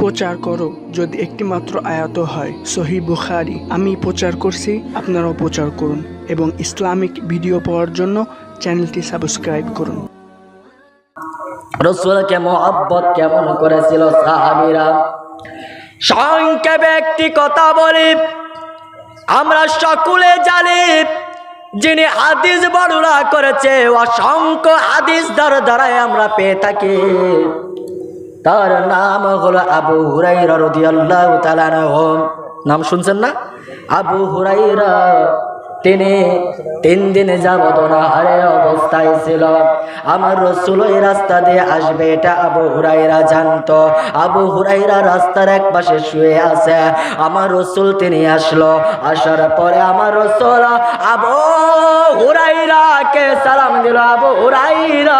প্রচার করো, যদি একটিমাত্র আয়াত হয়, সহি বুখারি। আমি প্রচার করছি, আপনারাও প্রচার করুন এবং ইসলামিক ভিডিও পাওয়ার জন্য চ্যানেলটি সাবস্ক্রাইব করুন। রসুলকে মোহাব্বত কেমন করেছিল সাহাবিরা? সংক্ষেপে একটি কথা বলি। আমরা সকলে জানি, যিনি হাদিস বর্ণনা করেছে, অসংখ্য হাদিস দ্বারা দ্বারাই আমরা পেয়ে থাকি। তার নাম হলো আবু হুরাইরা রাদিয়াল্লাহু তাআলা নাম শুনছেন না? আবু হুরাইরা তিনি তিন দিনে যাবত হারে অবস্থায় ছিল। আমার রসুল ওই রাস্তা দিয়ে আসবে, এটা আবু হুরাইরা জানতো। আবু হুরাইরা রাস্তার এক পাশে শুয়ে আছে। আমার রসুল তিনি আসলো। আসার পরে আমার রসুল আবু হুরাইরা কে সালাম দিল। আবু হুরাইরা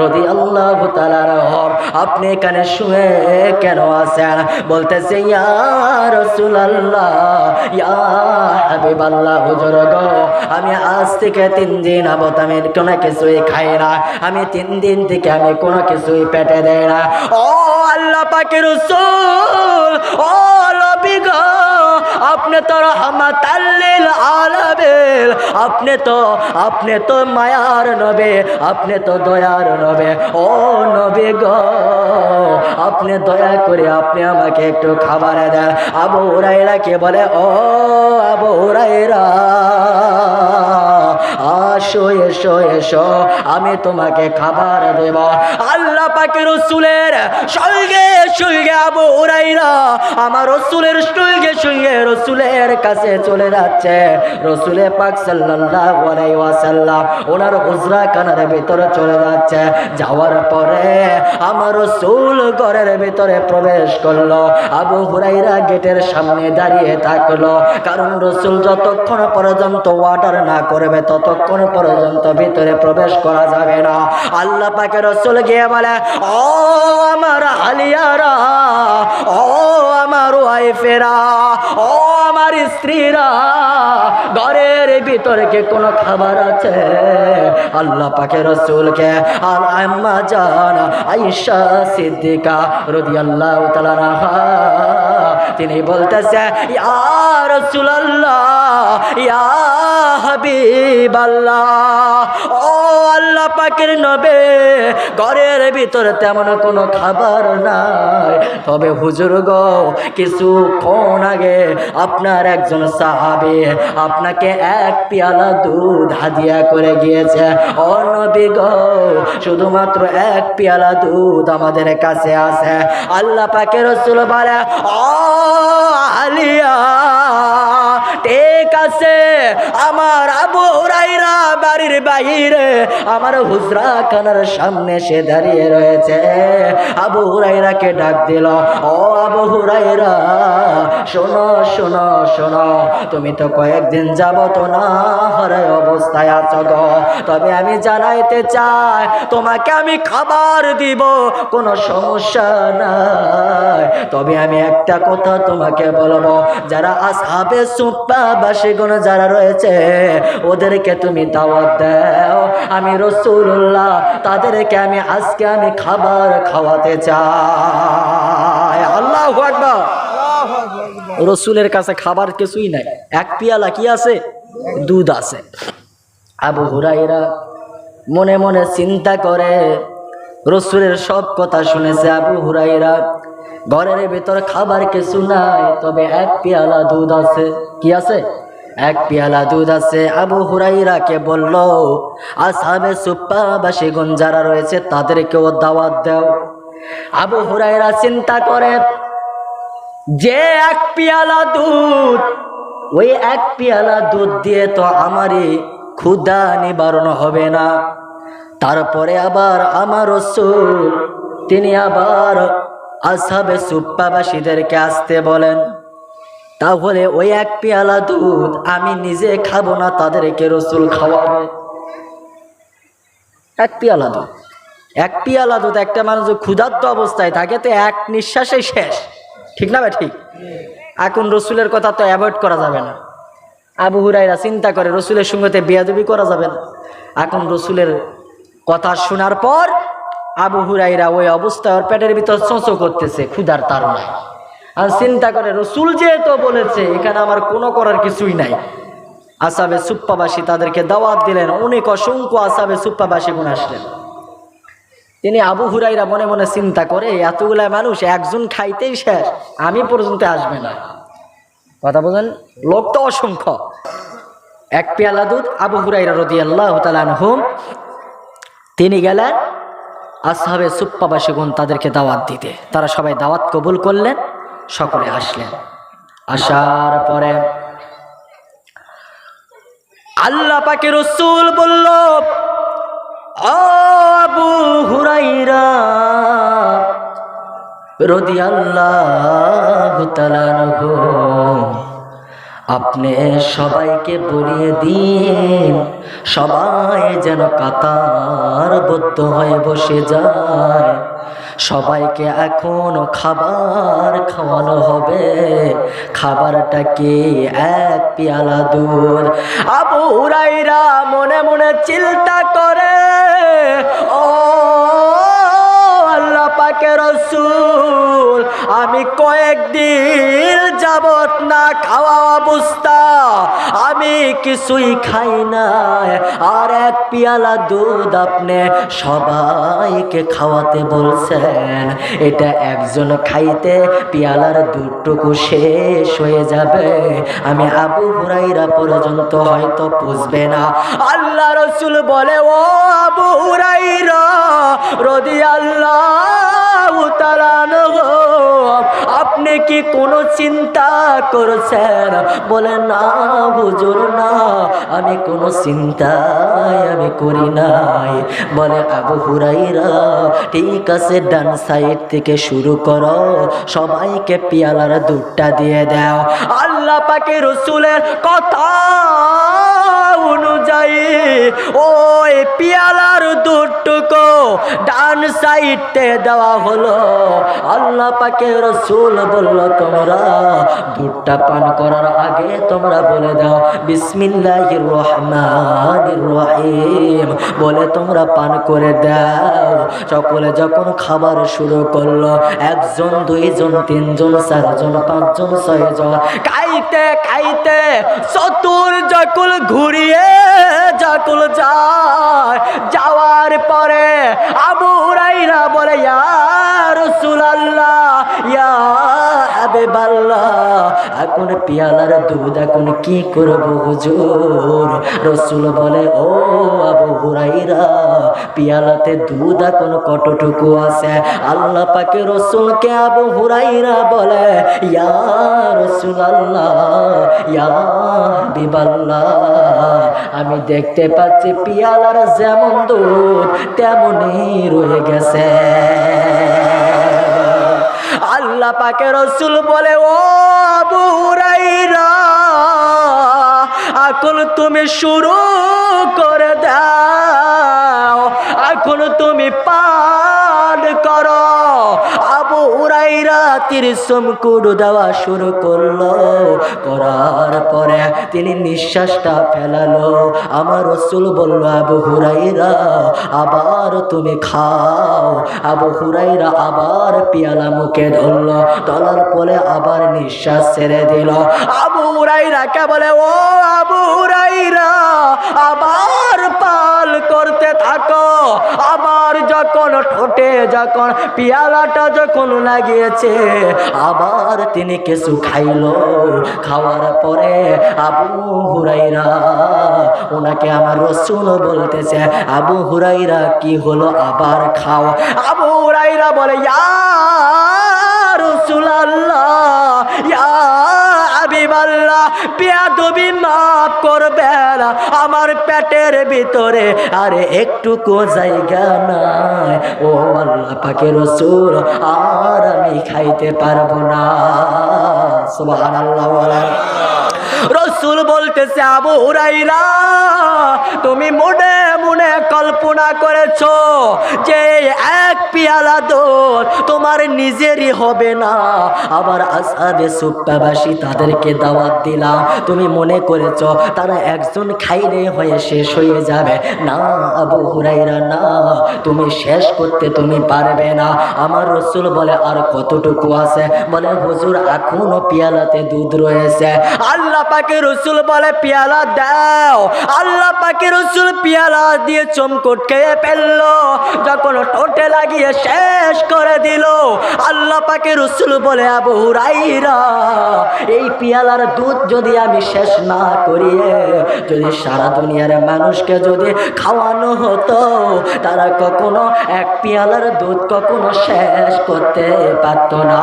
রদি আল্লাহ আপনি এখানে শুয়ে কেন বলতেছে আমি আজ থেকে তিন দিন আবত আমি কোনো কিছুই খাই না, আমি তিন দিন থেকে আমি কোনো কিছুই পেটে দেয় না। ও আল্লাহ রসুল, ও নবী গো আপনি তো রহমাতাল্লিল আলামিন। আপনি তো আপনি তো মায়ার নবে, আপনি তো দয়ার নবে। ও নবে গো, আপনি দয়া করে আপনি আমাকে একটু খাবার দেন। আবু হুরাইরা কে বলে, ও আবু হুরাইরা আসো এসো এসো আমি তোমাকে খাবার দেব। আল্লাহ পাকে রসুলের সঙ্গে সঙ্গে আবু হুরাইরা আমার রসুলের সঙ্গে সঙ্গে রসুলের কাছে চলে যাচ্ছে। রসুলে পাক আলাইহি ওয়াসাল্লাম ওনার হুজরা কানার ভিতরে চলে যাচ্ছে। যাওয়ার পরে আমার রসুল ঘরের ভিতরে প্রবেশ করল। আবু হুরাইরা গেটের সামনে দাঁড়িয়ে থাকল। কারণ রসুল যতক্ষণ পর্যন্ত অর্ডার না করবে ততক্ষণ পর্যন্ত ভিতরে প্রবেশ করা যাবে না। আল্লাহ পাকে রসুল গিয়ে বলে, ও আমার আলিয়ারা, ও আমার ওয়াইফেরা, ও আমার স্ত্রীরা, ঘরের ভিতরে কি কোনো খাবার আছে? আল্লাহ পাকে রসুলকে আর আম্মা জান আইসা সিদ্দিকা রদি আল্লাহ তিনি বলতেছে, ইয়া রাসূলুল্লাহ, ইয়া হাবিবাল্লাহ ও আল্লাহ পাকের নবে, ঘরের ভিতরে তেমন কোনো খাবার নাই। তবে হুজুর গো, কিছুক্ষণ আগে আপনার একজন সাহাবে আপনাকে এক পেয়ালা দুধ হাদিয়া করে গিয়েছে। ও নবী গো, শুধুমাত্র এক পেয়ালা দুধ আমাদের কাছে আছে। আল্লাহ পাকের রসুল বলে, ও আলিয়া ঠিক আছে, আমার আবু হুরাইরা বাড়ির আমার হুজরা খানার সামনে সে দাঁড়িয়ে রয়েছে। আবু হুরাইরাকে ডাক দিল, ও আবু হুরাইরা শোনো শোনো শোনো, তুমি তো কয়েকদিন যাবত না হরে অবস্থায় আছো গো। তবে আমি জানাইতে চাই, তোমাকে আমি খাবার দিব, কোনো সমস্যা নাই। তবে আমি একটা কথা তোমাকে বলব, যারা আসহাবে সুপ্পা বাসীগুণ যারা রয়েছে, ওদেরকে তুমি দাওয়াত দাও। আমি রসুল্লাহ তাদেরকে আমি আজকে আমি খাবার খাওয়াতে চাই। আল্লাহ রসুলের কাছে খাবার কিছুই নাই। এক পিয়ালা কি আছে? দুধ আছে। আবু হুরাইরা মনে মনে চিন্তা করে রসুলের সব কথা শুনেছে আবু হুরাইরা ঘরের ভিতর খাবার কিছু নাই, তবে এক পেয়ালা দুধ আছে। কি আছে? এক পেয়ালা দুধ আছে। আবু হুরাইরা হুরাইরাকে বলল আসাবে সুপ্পা বা সেগুন যারা রয়েছে, তাদেরকেও দাওয়াত দাও। আবু হুরাইরা চিন্তা করে, যে এক পেয়ালা দুধ, ওই এক পেয়ালা দুধ দিয়ে তো আমারই ক্ষুদা নিবারণ হবে না। তারপরে আবার আমার রসুল, তিনি আবার আসাবে সুপ্পাবাসীদেরকে আসতে বলেন, তাহলে ওই এক পেয়ালা দুধ আমি নিজে খাব না তাদেরকে রসুল খাওয়াবে? এক পেয়ালা দুধ। এক পেয়ালা দুধ একটা মানুষ ক্ষুধার্ত অবস্থায় থাকে তো এক নিঃশ্বাসে শেষ। ঠিক না ভাই ঠিক? এখন রসুলের কথা তো অ্যাভয়েড করা যাবে না। আবু হুরাইরা চিন্তা করে, রসুলের সঙ্গেতে বেয়াদবি করা যাবে না। এখন রসুলের কথা শোনার পর আবু হুরাইরা ওই অবস্থায় পেটের ভিতর চোঁচো করতেছে, ক্ষুধার তারণায়। আর চিন্তা করে, রসুল যেহেতু বলেছে, এখানে আমার কোনো করার কিছুই নাই। আসাবে সুপ্পাবাসী তাদেরকে দাওয়াত দিলেন, অনেক অসংখ্য আসাবে সুপ্পাবাসী গুণ আসলেন। তিনি আবু হুরাইরা মনে মনে চিন্তা করে, এতগুলা মানুষ একজন খাইতেই শেষ, আমি পর্যন্ত আসবে না। কথা বলেন, লোক তো অসংখ্য। এক পেয়ালা দুধ আবু হুরাইরা রদি আল্লাহ হুম তিনি গেলেন, আসহাবে সুপ্পাবাসীগণ তাদেরকে দাওয়াত দিতে। তারা সবাই দাওয়াত কবুল করলেন, সকলে আসলেন। আসার পরে আল্লাহ পাকে রসুল বলল "ও আবু হুরাইরা রদি আল্লাহ আপনি সবাইকে বলিয়ে দিন। সবাই যেন কাতারবদ্ধ হয়ে বসে যায়। সবাইকে এখন খাবার খাওয়ানো হবে। খাবারটা কি এক পেয়ালা দুধ? আবু হুরাইরা মনে মনে চিন্তা করে, ও পাকে রসুল, আমি কয়েকদিন যাবত না খাওয়া অবস্থা, আমি কিছুই খাই না আর এক পিয়ালা দুধ আপনি সবাইকে খাওয়াতে বলছেন, এটা একজন খাইতে পিয়ালার দুধটুকু শেষ হয়ে যাবে। আমি আবু হুরাইরা পর্যন্ত হয়তো পুষবে না। আল্লাহ রসুল বলে, ও আবু হুরাইরা রদি আল্লাহ আপনি কি কোনো চিন্তা করছেন? বলে না হুজুর, না। আমি কোনো চিন্তাই আমি করি নাই। বলে আবু হুরাইরা ঠিক আছে, ডান সাইড থেকে শুরু করো। সবাইকে পিয়ালার দুধটা দিয়ে দাও। আল্লাহ পাকে রসুলের কথা অনুযায়ী ওই পিয়ালার দুধটুকু ডান সাইডে দেওয়া হলো। আল্লাহ পাকে রসুল বলল, তোমরা দুধটা পান করার আগে তোমরা বলে দাও, বিসমিল্লাহির রহমানির রহিম। বলে, তোমরা পান করে দাও। সকলে যখন খাবার শুরু করল, একজন, দুইজন, তিনজন, চারজন, পাঁচজন, ছয়জন খাইতে খাইতে চতুর যকুল ঘুরিয়ে যকুল যায়। যাওয়ার পরে আবু রাইরা বলে ইয়ার রাসূলুল্লাহ। ইয়া হাবিবাল্লাহ এখন পিয়ালার দুধ এখন কি করব হুজুর? রসুল বলে, ও আবু হুরাইরা, পিয়ালাতে দুধ এখন কতটুকু আছে? আল্লাহ পাকে রসুলকে আবু হুরাইরা বলে, ইয়া রসুল আল্লাহ ইয়া হাবিবাল্লাহ, আমি দেখতে পাচ্ছি পিয়ালার যেমন দুধ তেমনই রয়ে গেছে। আল্লাহ পাকে রসুল বলে, ও আবু হুরাইরা এখন তুমি শুরু করে দাও এখন তুমি পান করো। আবু হুরাইরা তিরিশম কুড়ু দেওয়া শুরু করল। করার পরে তিনি নিঃশ্বাসটা ফেলালো। আমার রসুল বলল, আবু হুরাইরা আবার তুমি খাও। আবু হুরাইরা আবার পিয়ালা মুখে ধরলো। ধরার পরে আবার নিঃশ্বাস ছেড়ে দিল। আবু হুরাইরাকে বলে, ও আবু হুরাইরা আবার পাল করতে থাকো আবার যখন ঠোঁটে যখন পিয়ালাটা যখন লাগিয়েছে, আবার তিনি কিছু খাইলো। খাওয়ার পরে আবু হুরাইরা ওনাকে আমার রসুন বলতেছে, আবু হুরাইরা কি হলো? আবার খাও। আবু হুরাইরা বলে, ইয়া রসুলাল্লাহ, ইয়া হাবিবাল্লাহ, বেয়াদবি মাফ করবেন আমার পেটের ভিতরে আরে একটুকু জায়গা নাই। ও আল্লাহ পাকে রসুল, আর আমি খাইতে পারব না। রসুল বলতেছে, আবু হুরাইরা, তুমি মনে মনে কল্পনা করেছ যে এক পিয়ালা দুধ তোমার নিজেরই হবে না। আবার আসাবে সুপ্পাবাসী তাদেরকে দাওয়াত দিলাম তুমি মনে করেছ, তারা একজন খাইলে হয়ে শেষ হয়ে যাবে। না, আবু হুরাইরা, না, তুমি শেষ করতে তুমি পারবে না। আমার রসুল বলে, আর কতটুকু আছে? বলে, হুজুর, এখনও পিয়ালাতে দুধ রয়েছে। আল্লাহ পাকে রসুল বলে, পিয়ালা দাও। আল্লাহ পাকে রসুল পিয়ালা দিয়ে চমকট খেয়ে ফেলল। যখন টোটে লাগিয়ে শেষ করে দিল, আল্লাহ পাকে রসুল বলে, আবু হুরাইরা, এই পিয়ালার দুধ যদি আমি শেষ না করিয়ে যদি সারা দুনিয়ার মানুষকে যদি খাওয়ানো হতো, তারা কখনো এক পিয়ালার দুধ কখনো শেষ করতে পারত না।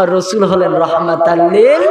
আমার রসুল হলেন রহমাতাল্লিল